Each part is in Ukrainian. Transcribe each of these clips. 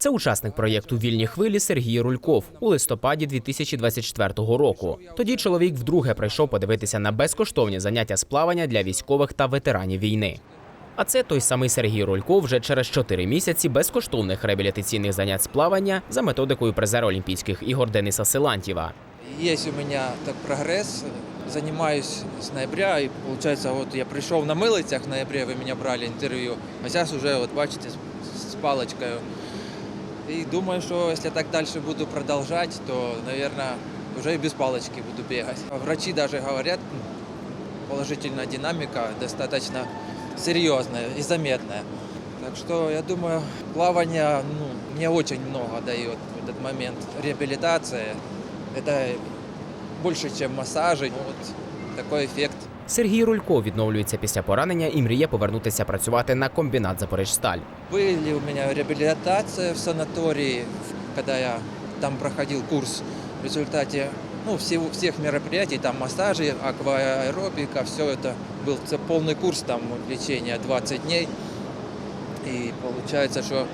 Це учасник проєкту Вільні хвилі Сергій Рульков у листопаді 2024 року. Тоді чоловік вдруге прийшов подивитися на безкоштовні заняття з плавання для військових та ветеранів війни. А це той самий Сергій Рульков вже через 4 місяці безкоштовних реабілітаційних занять з плавання за методикою призера Олімпійських ігор Дениса Силантьєва. Есть у меня так прогресс. Занимаюсь с ноября, и получается, вот я пришел на мылицах в ноябре, вы меня брали интервью, а сейчас уже, вот бачите, с палочкой. И думаю, что если так дальше буду продолжать, то, наверное, уже и без палочки буду бегать. Врачи даже говорят, положительная динамика достаточно серьезная и заметная. Так что я думаю, плавание ну, мне очень много дает в этот момент. Реабилитация – это больше, чем массажи. Вот такой эффект. Сергій Рульков відновлюється після поранення і мріє повернутися працювати на комбінат Запоріжсталь. Были у меня реабилитация в санатории, когда я там проходил курс. В результате ну, всего, всех мероприятий, там массажи, акваэробика, все это был ц- полный курс там лечения 20 дней. И получается, что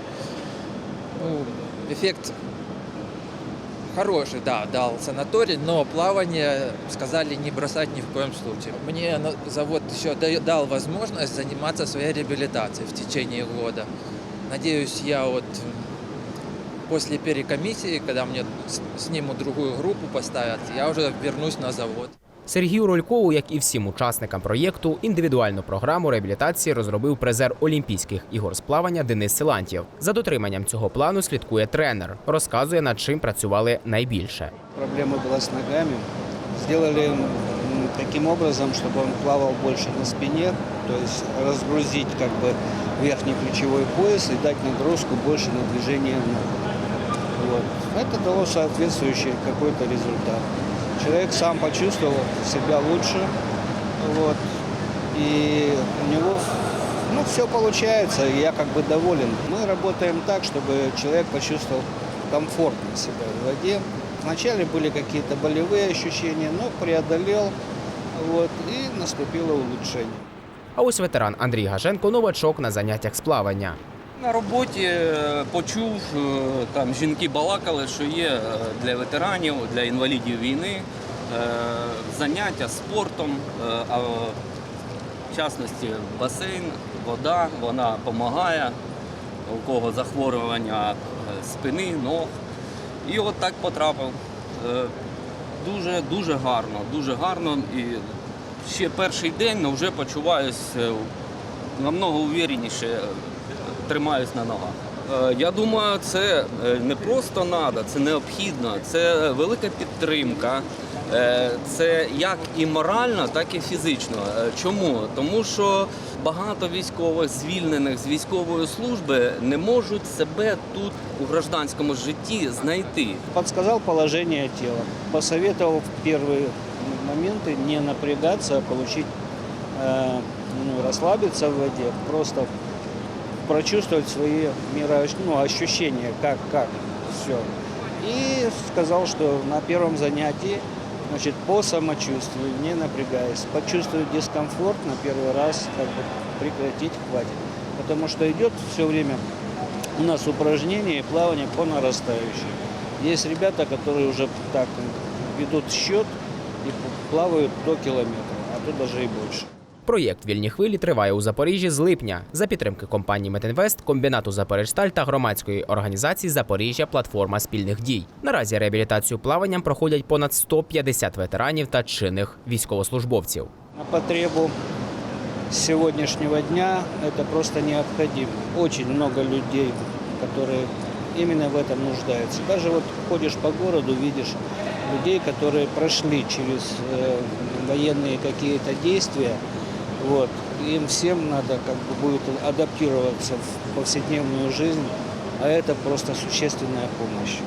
ну, эффект хороший, да, дал санаторий, но плавание сказали не бросать ни в коем случае. Мне завод еще да- дал возможность заниматься своей реабилитацией в течение года. Надеюсь, я вот после перекомиссии, когда мне снимут другую группу, поставят, я уже вернусь на завод. Сергію Ролькову, як і всім учасникам проєкту, індивідуальну програму реабілітації розробив призер Олімпійських ігор з плавання Денис Силантьєв. За дотриманням цього плану слідкує тренер, розказує над чим працювали найбільше. Проблема была с ногами. Сделали м, таким образом, чтобы он плавал больше на спине, то есть разгрузить как бы верхний плечевой пояс и дать нагрузку больше на движение ног. Вот. Это дало соответствующий какой-то результат. Человек сам почувствовал себя лучше, вот, и у него ну, все получается, и я как бы доволен. Мы работаем так, чтобы человек почувствовал комфортно себя в воде. Вначале были какие-то болевые ощущения, но преодолел, вот, и наступило улучшение. А ось ветеран Андрій Гаженко новачок на заняттях з плавання. На роботі е, почув, е, там жінки балакали, що є е, для ветеранів, для інвалідів війни е, заняття спортом, е, а в частності басейн, вода, вона допомагає, у кого захворювання е, спини, ног. І от так потрапив. Е, Дуже, дуже гарно, дуже гарно. І ще перший день, але вже почуваюся намного увереніше е, тримаюсь на ногах. Е, Я думаю, це е, не просто треба, це необхідно, це велика підтримка. Е, Це як і морально, так і фізично. Е, Чому? Тому що багато військових звільнених з військової служби не можуть себе тут у гражданському житті знайти. Подсказал положение тела, посоветовал в первые моменты не напрягаться, а получить, э, ну, расслабиться в воде, просто прочувствовать свои миро, ну, ощущения, как, как все. И сказал, что на первом занятии, значит, по самочувствию, не напрягаясь, почувствовать дискомфорт на первый раз, как бы прекратить хватит. Потому что идет все время у нас упражнение и плавание по нарастающей. Есть ребята, которые уже так ведут счет и плавают до километра, а то даже и больше. Проєкт Вільні хвилі триває у Запоріжжі з липня за підтримки компанії Метинвест, комбінату Запоріжсталь та громадської організації Запоріжжя Платформа спільних дій. Наразі реабілітацію плаванням проходять понад 150 ветеранів та чинних військовослужбовців. На потребу сегодняшнего дня это просто необходимо. Очень много людей, которые именно в этом нуждаются. Даже вот ходишь по городу, видишь людей, которые прошли через э, военные какие-то действия. Вот. Им всем надо как бы будет адаптироваться в повседневную жизнь, а это просто существенная помощь.